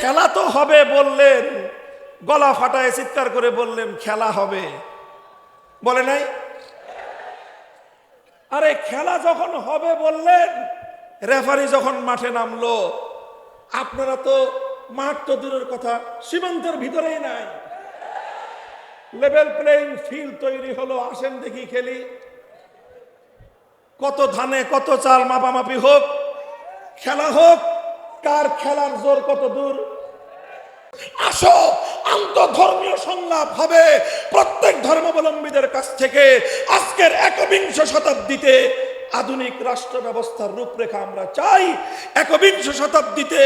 খেলা তো হবে বললেন। গলা ফাটায় চিৎকার করে বললেন, খেলা হবে। বলে নাই? আরে, খেলা যখন হবে বললেন, রেফারি যখন মাঠে নামলো, আপনারা তো মাঠ তো দূরের কথা, সীমান্তের ভিতরেই নাই। লেভেল প্লেইং ফিল্ড তৈরি হলো, আসেন দেখি খেলি। কত ধানে, কত চাল মাপামাপি হোক, খেলা হোক কার খেলার জোর কত দূর? আসো, আন্তধর্মীয় সংলাপ হবে। প্রত্যেক ধর্মাবলম্বীদের কাছ থেকে আজকের একবিংশ শতাব্দীতে আধুনিক রাষ্ট্র ব্যবস্থার রূপরেখা আমরা চাই। একবিংশ শতাব্দীতে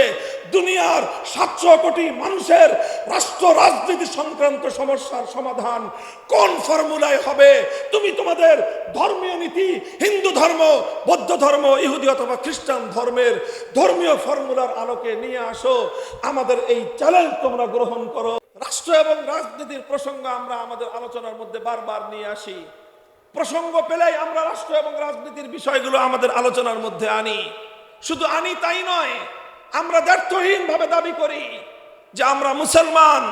দুনিয়ার সাতশো কোটি মানুষের রাষ্ট্র রাজনীতি সংক্রান্ত সমস্যার সমাধান কোন ফর্মুলায় হবে? তুমি তোমাদের ধর্মীয় নীতি, হিন্দু ধর্ম, বৌদ্ধ ধর্ম, ইহুদি অথবা খ্রিস্টান ধর্মের ধর্মীয় ফর্মুলার আলোকে নিয়ে আসো। আমাদের এই চ্যালেঞ্জ তোমরা গ্রহণ করো। রাষ্ট্র এবং রাজনীতির প্রসঙ্গ আমরা আমাদের আলোচনার মধ্যে বারবার নিয়ে আসি। প্রসঙ্গ পেলেই আমরা রাষ্ট্র এবং রাজনীতির বিষয়গুলো আমাদের আলোচনার মধ্যে আনি। শুধু আনি তাই নয়, আমরা ব্যর্থহীন ভাবে দাবি করি যে আমরা মুসলমান।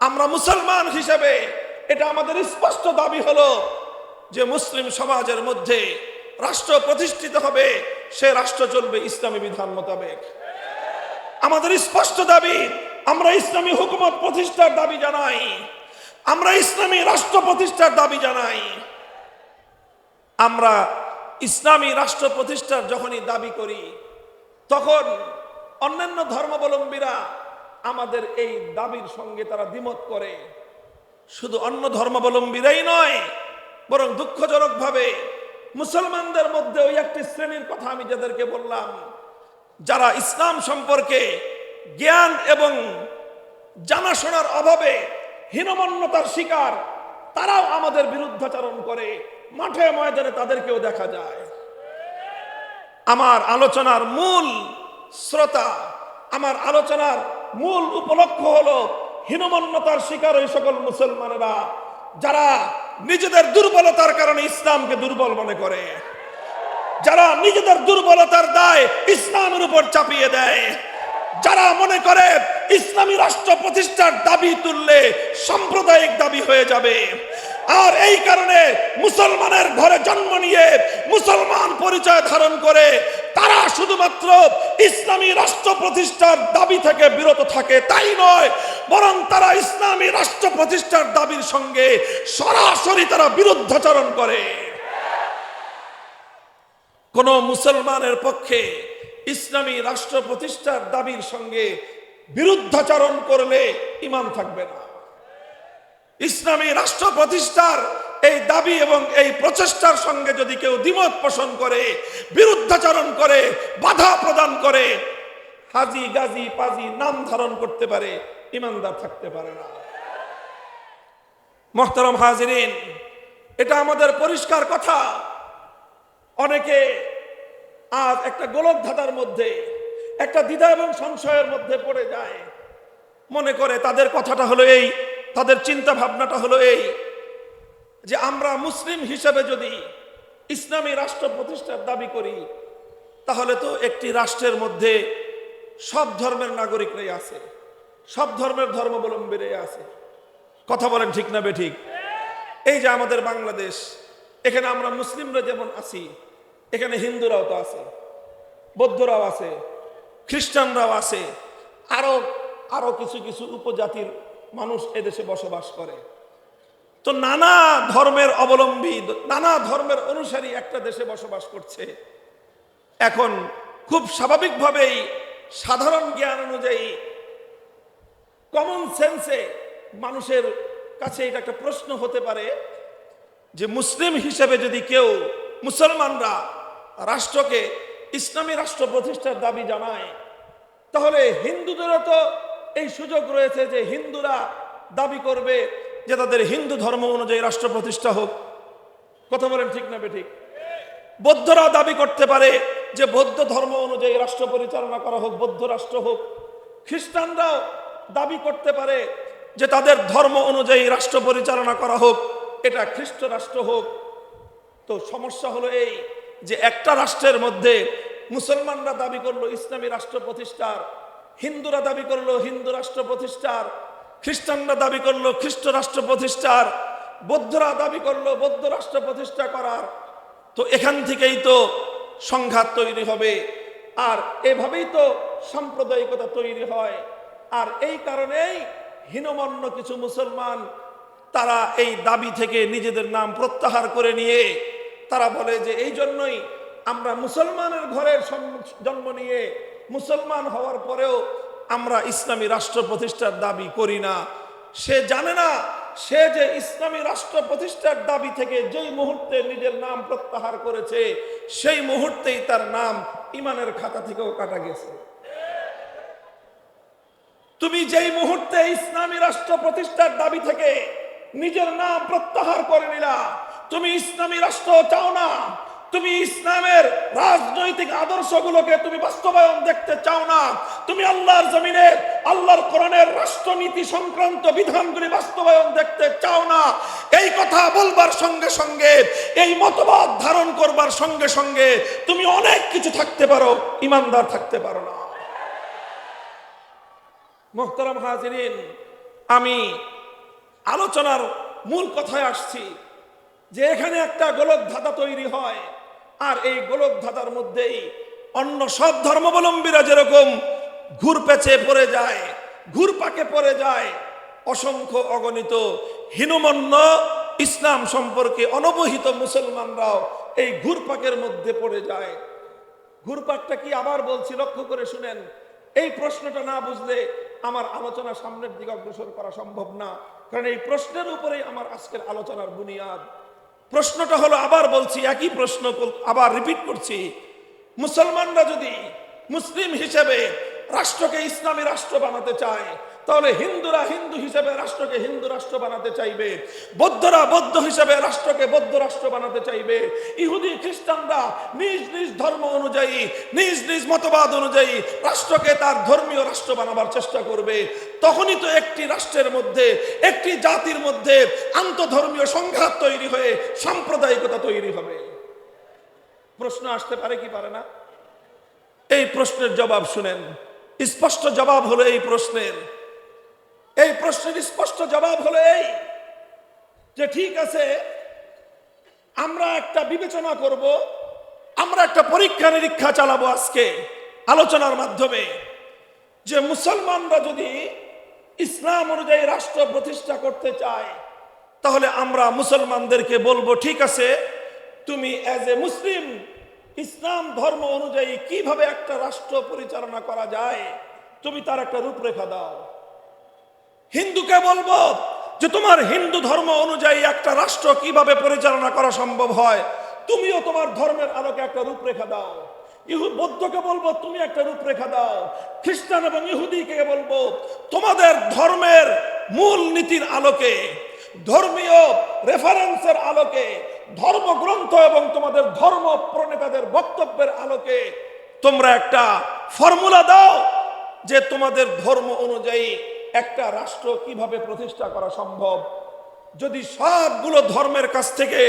আমরা মুসলমান হিসেবে এটা আমাদের স্পষ্ট দাবি হলো যে মুসলিম সমাজের মধ্যে রাষ্ট্র প্রতিষ্ঠিত হবে, সে রাষ্ট্র চলবে ইসলামী বিধান মোতাবেক। আমাদের স্পষ্ট দাবি, আমরা ইসলামী হুকুমত প্রতিষ্ঠার দাবি জানাই। আমরা ইসলামী রাষ্ট্র প্রতিষ্ঠার দাবি জানাই। আমরা ইসলামী রাষ্ট্র প্রতিষ্ঠার যখনই দাবি করি, তখন অন্যান্য ধর্মাবলম্বীরা আমাদের এই দাবির সঙ্গে তারা দ্বিমত করে। শুধু অন্য ধর্মাবলম্বীরাই নয়, বরং দুঃখজনকভাবে মুসলমানদের মধ্যে ওই একটি শ্রেণির কথা আমি যাদেরকে বললাম, যারা ইসলাম সম্পর্কে জ্ঞান এবং জানাশোনার অভাবে হীনমন্যতার শিকার, তারাও আমাদের বিরুদ্ধাচরণ করে। মাঠে ময়দানে তাদেরকেও দেখা যায়। আমার আলোচনার মূল শ্রোতা, আমার আলোচনার মূল উপলক্ষ হলো হীনমন্যতার শিকার ওই সকল মুসলমানেরা, যারা নিজেদের দুর্বলতার কারণে ইসলামকে দুর্বল মনে করে। যারা নিজেদের দুর্বলতার দায় ইসলামের উপর চাপিয়ে দেয়। যারা মনে করে ইসলামী রাষ্ট্র প্রতিষ্ঠার দাবি তুললে সাম্প্রদায়িক দাবি হয়ে যাবে। আর এই কারণে মুসলমানের ঘরে জন্ম নিয়ে মুসলমান পরিচয় ধারণ করে তারা শুধুমাত্র ইসলামী রাষ্ট্র প্রতিষ্ঠার দাবি থেকে বিরত থাকে, তাই নয়, বরং তারা ইসলামী রাষ্ট্র প্রতিষ্ঠার দাবির সঙ্গে সরাসরি তারা বিরুদ্ধাচরণ করে। কোন মুসলমানের পক্ষে ইসলামী রাষ্ট্র প্রতিষ্ঠার দাবির সঙ্গে বিরুদ্ধাচরণ করলে ইমান থাকবে না। ইসলামী রাষ্ট্র প্রতিষ্ঠার এই দাবি এবং এই প্রচেষ্টার সঙ্গে যদি কেউ দ্বিমত পোষণ করে, বিরুদ্ধাচরণ করে, বাধা প্রদান করে, হাজি, গাজী, পাজি নাম ধারণ করতে পারে, ইমানদার থাকতে পারে না। মোহতারম হাজিরিন, এটা আমাদের পরিষ্কার কথা। অনেকে আজ একটা গোলক ধাঁধার মধ্যে, একটা দ্বিধা এবং সংশয়ের মধ্যে পড়ে যায়। মনে করে তাদের কথাটা হলো এই তাদের চিন্তা ভাবনাটা হলো এই, যে আমরা মুসলিম হিসেবে যদি ইসলামী রাষ্ট্র প্রতিষ্ঠার দাবি করি, তাহলে তো একটি রাষ্ট্রের মধ্যে সব ধর্মের নাগরিকরাই আছে, সব ধর্মের ধর্মাবলম্বীরাই আছে। কথা বলেন ঠিক না বেঠিক এই যে আমাদের বাংলাদেশ, এখানে আমরা মুসলিমরা যেমন আছি, এখানে হিন্দুরাও তো আছে, বৌদ্ধরাও আছে, খ্রিস্টানরাও আছে, আরও আরও কিছু কিছু উপজাতির মানুষ এদেশে বসবাস করে। তো নানা ধর্মের অবলম্বী, নানা ধর্মের অনুসারী একটা দেশে বসবাস করছে। এখন খুব স্বাভাবিকভাবেই সাধারণ জ্ঞান অনুযায়ী কমন সেন্সে মানুষের কাছে এটা একটা প্রশ্ন হতে পারে যে মুসলিম হিসেবে যদি কেউ মুসলমানরা রাষ্ট্রকে ইসলামী রাষ্ট্র প্রতিষ্ঠার দাবি জানায়, তাহলে হিন্দুদেরও তো এই সুযোগ রয়েছে যে হিন্দুরা দাবি করবে যে তাদের হিন্দু ধর্ম অনুযায়ী রাষ্ট্র প্রতিষ্ঠা হোক। কথা বলেন ঠিক না ঠিক বৌদ্ধরা দাবি করতে পারে যে বৌদ্ধ ধর্ম অনুযায়ী রাষ্ট্র পরিচালনা করা হোক, বৌদ্ধ রাষ্ট্র হোক। খ্রিস্টানরাও দাবি করতে পারে যে তাদের ধর্ম অনুযায়ী রাষ্ট্র পরিচালনা করা হোক, এটা খ্রিস্ট রাষ্ট্র হোক। তো সমস্যা হলো এই যে একটা রাষ্ট্রের মধ্যে মুসলমানরা দাবি করল ইসলামী রাষ্ট্র প্রতিষ্ঠার হিন্দুরা দাবি করল হিন্দু রাষ্ট্র প্রতিষ্ঠার, খ্রিস্টানরা দাবি করল খ্রিস্ট রাষ্ট্র প্রতিষ্ঠার, বৌদ্ধরা দাবি করল বৌদ্ধ রাষ্ট্র প্রতিষ্ঠা করার। তো এখান থেকেই তো সংঘাত তৈরি হবে। আর এভাবেই তো সাম্প্রদায়িকতা তৈরি হয়। আর এই কারণেই হীনমন্য কিছু মুসলমান, তারা এই দাবি থেকে নিজেদের নাম প্রত্যাহার করে নিয়ে, তারা বলে যে এই জন্যই আমরা মুসলমানের ঘরের জন্ম নিয়ে মুসলমান হওয়ার পরেও আমরা ইসলামী রাষ্ট্র প্রতিষ্ঠার দাবি করি না। সে জানে না, সে যে ইসলামী রাষ্ট্র প্রতিষ্ঠার দাবি থেকে যেই মুহূর্তে নিজের নাম প্রত্যাহার করেছে, সেই মুহূর্তেই তার নাম ইমানের খাতা থেকেও কাটা গেছে। তুমি যেই মুহূর্তে ইসলামী রাষ্ট্র প্রতিষ্ঠার দাবি থেকে নিজের নাম প্রত্যাহার করে নিলা, তুমি ইসলামী রাষ্ট্র চাও না তুমি ইসলামের রাজনৈতিক আদর্শগুলোকে তুমি বাস্তবায়ন দেখতে চাও না। তুমি আল্লাহর জমিনে, আল্লাহর কোরআনের রাষ্ট্রনীতি সংক্রান্ত বিধানগুলি বাস্তবায়ন দেখতে চাও না। এই কথা বলবার সঙ্গে সঙ্গে, এই মতবাদ ধারণ করবার সঙ্গে সঙ্গে তুমি অনেক কিছু থাকতে পারো, ইমানদার থাকতে পারো না। মোহতারাম হাজিরিন, আমি আলোচনার মূল কথায় আসছি যে এখানে একটা গোলক ধাঁধা তৈরি হয়। আর এই গোলক ধাঁধার মধ্যেই অন্য সব ধর্মাবলম্বীরা যেরকম ঘুর পেঁচে পড়ে যায় ঘুরপাকে পড়ে যায়, অসংখ্য অগণিত হীনমন্য ইসলাম সম্পর্কে অনবহিত মুসলমানরাও এই ঘুরপাকের মধ্যে পড়ে যায়। ঘুরপাকটা কি আবার বলছি, লক্ষ্য করে শুনেন। এই প্রশ্নটা না বুঝলে আমার আলোচনা সামনের দিকে অগ্রসর করা সম্ভব না। কারণ এই প্রশ্নের উপরেই আমার আজকের আলোচনার বুনিয়াদ। প্রশ্নটা হলো, আবার বলছি, একই প্রশ্ন আবার রিপিট করছি। মুসলমানরা যদি মুসলিম হিসেবে রাষ্ট্রকে ইসলামী রাষ্ট্র বানাতে চায় তাহলে হিন্দুরা হিন্দু হিসেবে রাষ্ট্রকে হিন্দু রাষ্ট্র বানাতে চাইবে, বৌদ্ধরা বৌদ্ধ হিসেবে রাষ্ট্রকে বৌদ্ধ রাষ্ট্র বানাতে চাইবে, ইহুদি, খ্রিস্টানরা নিজ নিজ ধর্ম অনুযায়ী, নিজ নিজ মতবাদ অনুযায়ী রাষ্ট্রকে তার ধর্মীয় রাষ্ট্র বানাবার চেষ্টা করবে। তখনই তো একটি রাষ্ট্রের মধ্যে, একটি জাতির মধ্যে আন্তধর্মীয় সংঘাত তৈরি হয়ে সাম্প্রদায়িকতা তৈরি হবে। প্রশ্ন আসতে পারে কি পারে না? এই প্রশ্নের জবাব শুনেন। স্পষ্ট জবাব হলো এই প্রশ্নের এই প্রশ্নের স্পষ্ট জবাব হলো এই, যে ঠিক আছে, আমরা একটা বিবেচনা করব, আমরা একটা পরীক্ষা নিরীক্ষা চালাবো আজকে আলোচনার মাধ্যমে, যে মুসলমানরা যদি ইসলাম অনুযায়ী রাষ্ট্র প্রতিষ্ঠা করতে চায়, তাহলে আমরা মুসলমানদেরকে বলব, ঠিক আছে, তুমি অ্যাজ এ মুসলিম ইসলাম ধর্ম অনুযায়ী কীভাবে একটা রাষ্ট্র পরিচালনা করা যায়, তুমি তার একটা রূপরেখা দাও। হিন্দুকে বলব যে তোমার হিন্দু ধর্ম অনুযায়ী একটা রাষ্ট্র কীভাবে পরিচালনা করা সম্ভব হয়? তুমিও তোমার ধর্মের আলোকে একটা রূপরেখা দাও। ইহু বৌদ্ধকে বলব, তুমি একটা রূপরেখা দাও। খ্রিস্টান এবং ইহুদিকে বলব, তোমাদের ধর্মের মূল নীতির আলোকে, ধর্মীয় রেফারেন্সের আলোকে, ধর্মগ্রন্থ এবং তোমাদের ধর্ম প্রণেতাদের বক্তব্যের আলোকে তোমরা একটা ফর্মুলা দাও যে তোমাদের ধর্ম অনুযায়ী একটা রাষ্ট্র কীভাবে প্রতিষ্ঠা করা সম্ভব? যদি সবগুলো ধর্মের কাছ থেকে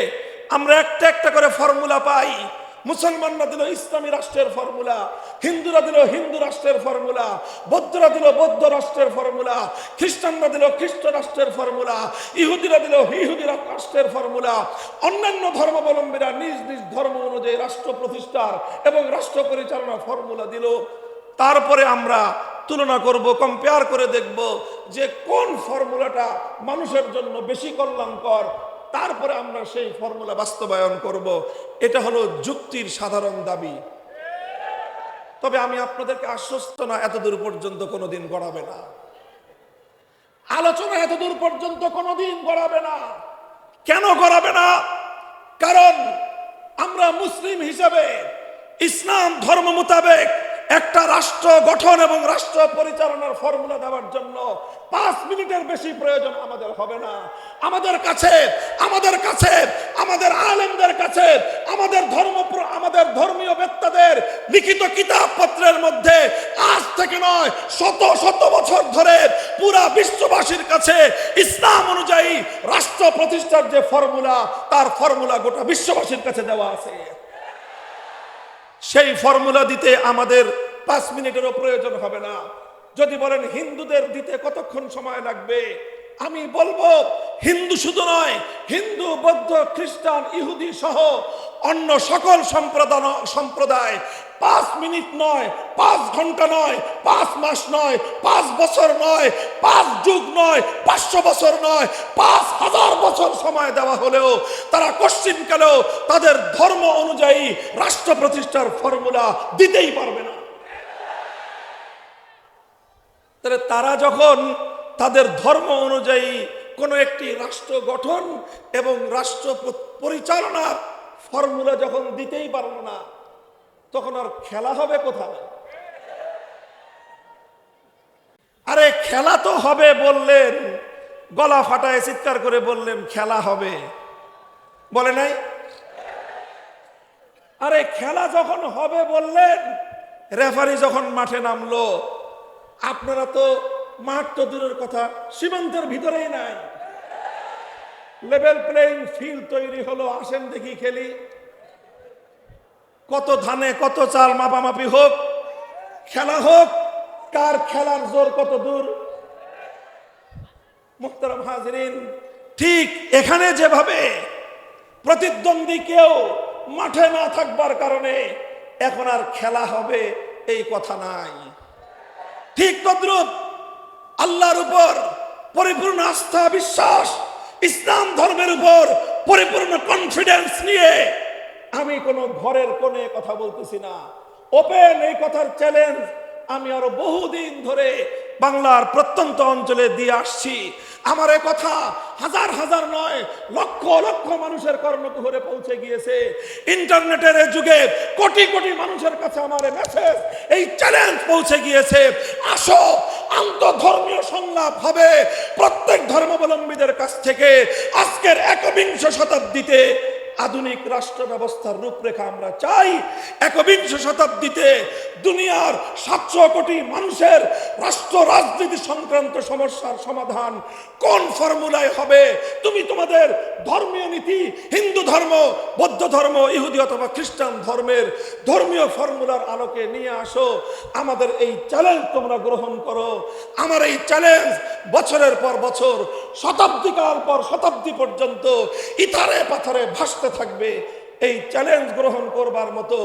আমরা একটা একটা করে ফর্মুলা পাই, মুসলমানরা দিল ইসলামী রাষ্ট্রের ফর্মুলা, হিন্দুরা দিল হিন্দু রাষ্ট্রের ফর্মুলা, বৌদ্ধরা দিল বৌদ্ধ রাষ্ট্রের ফর্মুলা, খ্রিস্টানরা দিল খ্রিস্ট রাষ্ট্রের ফর্মুলা, ইহুদিরা দিল ইহুদি রাষ্ট্রের ফর্মুলা, অন্যান্য ধর্মাবলম্বীরা নিজ নিজ ধর্ম অনুযায়ী রাষ্ট্র প্রতিষ্ঠার এবং রাষ্ট্র পরিচালনা ফর্মুলা দিল। তারপরে আমরা তুলনা করব কম্পেয়ার করে দেখব যে কোন ফর্মুলাটা মানুষের জন্য বেশি কল্যাণকর। তারপরে আমরা সেই ফর্মুলা বাস্তবায়ন করব। এটা হলো যুক্তির সাধারণ দাবি। তবে আমি আপনাদেরকে আশ্বস্ত না, এতদূর পর্যন্ত কোনোদিন গড়াবে না। আলোচনা এতদূর পর্যন্ত কোনোদিন গড়াবে না। কেন গড়াবে না? কারণ আমরা মুসলিম হিসাবে ইসলাম ধর্ম মোতাবেক একটা রাষ্ট্র গঠন এবং রাষ্ট্র পরিচালনার ফর্মুলা দেওয়ার জন্য পাঁচ মিনিটের বেশি প্রয়োজন আমাদের হবে না। আমাদের কাছে আমাদের কাছে, আমাদের আলেমদের কাছে, আমাদের ধর্ম আমাদের ধর্মীয় বেত্তাদের লিখিত কিতাবপত্রের মধ্যে আজ থেকে নয়, শত শত বছর ধরে পুরা বিশ্ববাসীর কাছে ইসলাম অনুযায়ী রাষ্ট্র প্রতিষ্ঠার যে ফর্মুলা, তার ফর্মুলা গোটা বিশ্ববাসীর কাছে দেওয়া আছে। সেই ফর্মুলা দিতে আমাদের পাঁচ মিনিটেরও প্রয়োজন হবে না। যদি বলেন, হিন্দুদের দিতে কতক্ষণ সময় লাগবে? আমি বলব, হিন্দু শুধু নয়, হিন্দু, বৌদ্ধ, খ্রিস্টান, ইহুদি সহ অন্য সকল সম্প্রদায় সম্প্রদায় পাঁচ মিনিট নয়, পাঁচ ঘণ্টা নয়, পাঁচ মাস নয়, পাঁচ বছর নয়, পাঁচ যুগ নয়, পাঁচশো বছর নয়, পাঁচ হাজার বছর সময় দেওয়া হলেও তারা কশ্চিনকালেও তাদের ধর্ম অনুযায়ী রাষ্ট্র প্রতিষ্ঠার ফর্মুলা দিতেই পারবে না। তাহলে তারা যখন তাদের ধর্ম অনুযায়ী কোনো একটি রাষ্ট্র গঠন এবং রাষ্ট্র পরিচালনার ফর্মুলা যখন দিতেই পারল না, তখন আর খেলা হবে কোথায়? আরে খেলা তো হবে বললেন, গলা ফাটায় চিৎকার করে বললেন, খেলা হবে। বলে নাই? আরে খেলা যখন হবে বললেন, রেফারি যখন মাঠে নামলো আপনারা তো মাঠ তো দূরের কথা, সীমান্তের ভিতরেই নাই। লেভেল প্লেইং ফিল্ড তৈরি হলো, আসেন দেখি খেলি। কত ধানে, কত চাল মাপামাপি হোক, খেলা হোক, কার খেলার জোর কত দূর। মুখতারাম হাজরিন, ঠিক এখানে যেভাবে প্রতিদ্বন্দ্বী কেউ মাঠে না থাকবার কারণে এখন আর খেলা হবে, এই কথা নাই। ঠিক তদ্রুপ আল্লাহর উপর পরিপূর্ণ আস্থা, বিশ্বাস, ইসলাম ধর্মের উপর পরিপূর্ণ কনফিডেন্স নিয়ে আমি কোনো ঘরের কোণে কথা বলতেছি না। ওপেন এই কথার চ্যালেঞ্জ আমি আরও বহুদিন ধরে বাংলার প্রত্যন্ত অঞ্চলে দিয়ে আসছি। আমার এ কথা হাজার হাজার নয়, লক্ষ লক্ষ মানুষের কর্ণকুহরে পৌঁছে গিয়েছে। ইন্টারনেটের যুগে কোটি কোটি মানুষের কাছে আমার মেসেজ এই চ্যালেঞ্জ পৌঁছে গিয়েছে। আসো, আন্তঃধর্মীয় সংলাপ হবে। প্রত্যেক ধর্মাবলম্বীদের কাছ থেকে আজকের একবিংশ শতাব্দীতে আধুনিক রাষ্ট্র ব্যবস্থার রূপরেখা আমরা চাই। একবিংশ শতাব্দীতে দুনিয়ার সাতশো কোটি মানুষের রাষ্ট্র রাজনীতি সংক্রান্ত সমস্যার সমাধান কোন ফর্মুলায় হবে? তুমি তোমাদের ধর্মীয় নীতি, হিন্দু ধর্ম, বৌদ্ধ ধর্ম, ইহুদি অথবা খ্রিস্টান ধর্মের ধর্মীয় ফর্মুলার আলোকে নিয়ে আসো। আমাদের এই চ্যালেঞ্জ তোমরা গ্রহণ করো। আমার এই চ্যালেঞ্জ বছরের পর বছর, শতাব্দীকাল পর শতাব্দী পর্যন্ত ইতারে পাথরে ভাসতে থাকবে, এই চ্যালেঞ্জ গ্রহণ করবার মতো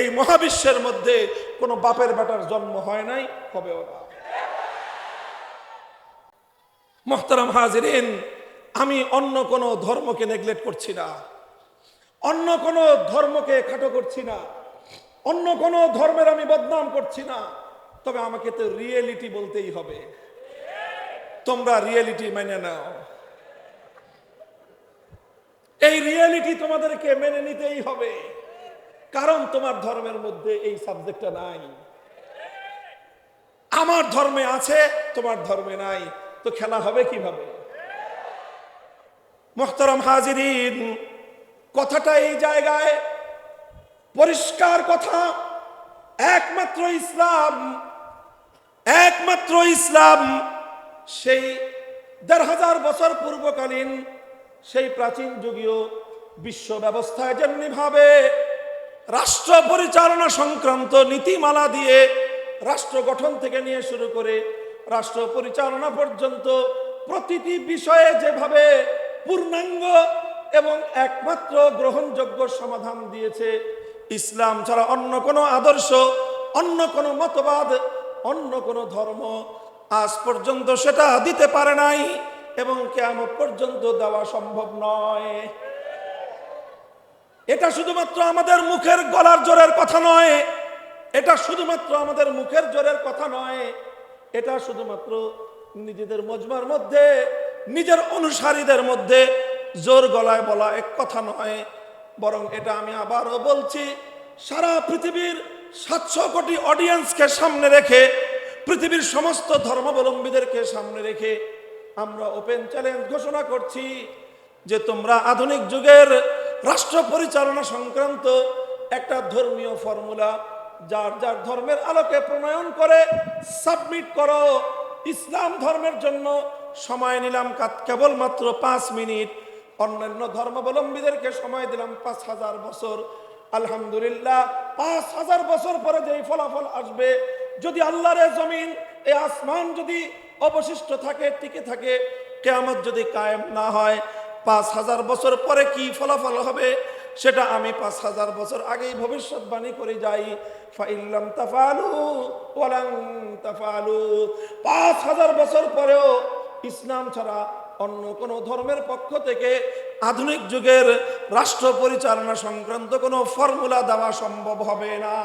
এই মহাবিশ্বের মধ্যে কোনো বাপের বেটার জন্ম হয় নাই, হবেও না। মোহতারাম হাজিরিন, আমি অন্য কোনো ধর্মকে নেগলেক্ট করছি না, অন্য কোনো ধর্মকে খাটো করছি না, অন্য কোনো ধর্মের আমি বদনাম করছি না, তবে আমাকে তো রিয়েলিটি বলতেই হবে। তোমরা রিয়েলিটি মেনে নাও। এই রিয়েলিটি তোমাদেরকে মেনে নিতেই হবে। কারণ তোমার ধর্মের মধ্যে এই সাবজেক্টটা নাই। আমার ধর্মে আছে, তোমার ধর্মে নাই। তো খেলা হবে কীভাবে? মোহতারাম হাজিরিন, কথাটা এই জায়গায় পরিষ্কার কথা। একমাত্র ইসলাম একমাত্র ইসলাম, সেই দেড় হাজার বছর পূর্বকালীন সেই প্রাচীন যুগীয় বিশ্ব ব্যবস্থায় যেমনি ভাবে রাষ্ট্র পরিচালনা সংক্রান্ত নীতিমালা দিয়ে রাষ্ট্র গঠন থেকে নিয়ে শুরু করে রাষ্ট্র পরিচালনা পর্যন্ত প্রতিটি বিষয়ে যেভাবে পূর্ণাঙ্গ এবং একমাত্র গ্রহণযোগ্য সমাধান দিয়েছে, ইসলাম ছাড়া অন্য কোনো আদর্শ, অন্য কোনো মতবাদ, অন্য কোনো ধর্ম আজ পর্যন্ত সেটা দিতে পারে নাই। এবং কেমন পর্যন্ত দেওয়া সম্ভব নয়। এটা শুধুমাত্র আমাদের মুখের গলার জোরের কথা নয়। এটা শুধুমাত্র আমাদের মুখের জোরের কথা নয়। এটা শুধুমাত্র নিজেদের মজমার মধ্যে, নিজের অনুসারীদের মধ্যে জোর গলায় বলা এক কথা নয়। বরং এটা আমি আবারও বলছি, সারা পৃথিবীর সাতশো কোটি অডিয়েন্সকে সামনে রেখে, পৃথিবীর সমস্ত ধর্মাবলম্বীদেরকে সামনে রেখে আমরা ওপেন চ্যালেঞ্জ ঘোষণা করছি যে তোমরা আধুনিক যুগের রাষ্ট্র পরিচালনা সংক্রান্ত একটা ধর্মীয় ফর্মুলা, যার যার ধর্মের আলোকে প্রণয়ন করে সাবমিট করো। ইসলাম ধর্মের জন্য সময় নিলাম কেবলমাত্র পাঁচ মিনিট। অন্যান্য ধর্মাবলম্বীদেরকে সময় দিলাম পাঁচ হাজার বছর। আলহামদুলিল্লাহ, পাঁচ হাজার বছর পরে যেই ফলাফল আসবে, যদি আল্লাহর জমিন, এই আসমান যদি অবশিষ্ট থাকে, টিকে থাকে, কেয়ামত যদি কায়েম না হয়, পাঁচ হাজার বছর পরে কি ফলাফল হবে, সেটা আমি পাঁচ হাজার বছর আগেই ভবিষ্যৎবাণী করে যাই। ফাইল্লাম তাফালু তাফালু। পাঁচ হাজার বছর পরেও ইসলাম ছাড়া অন্য কোনো ধর্মের পক্ষ থেকে আধুনিক যুগের রাষ্ট্র পরিচালনা সংক্রান্ত কোনো ফর্মুলা দেওয়া সম্ভব হবে না।